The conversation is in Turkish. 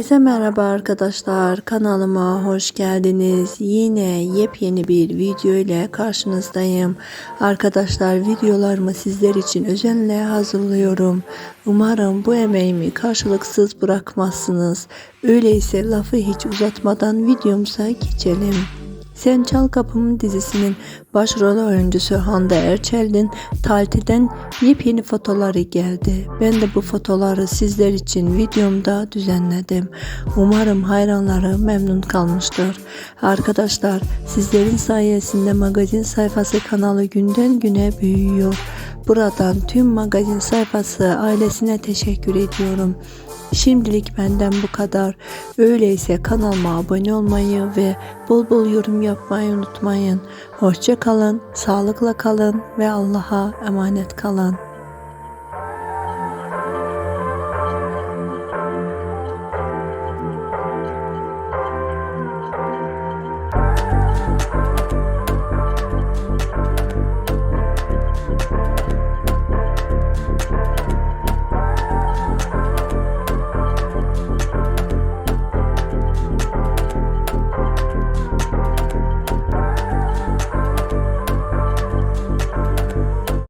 Herkese merhaba arkadaşlar. Kanalıma hoş geldiniz. Yine yepyeni bir video ile karşınızdayım. Arkadaşlar videolarımı sizler için özenle hazırlıyorum. Umarım bu emeğimi karşılıksız bırakmazsınız. Öyleyse lafı hiç uzatmadan videomuza geçelim. Sen Çal Kapımı dizisinin başrol oyuncusu Hande Erçel'in Talti'den yepyeni fotoları geldi. Ben de bu fotoları sizler için videomda düzenledim. Umarım hayranları memnun kalmıştır. Arkadaşlar sizlerin sayesinde magazin sayfası kanalı günden güne büyüyor. Buradan tüm magazin sayfası ailesine teşekkür ediyorum. Şimdilik benden bu kadar. Öyleyse kanalıma abone olmayı ve bol bol yorum yapmayı unutmayın. Hoşça kalın, sağlıkla kalın ve Allah'a emanet kalın.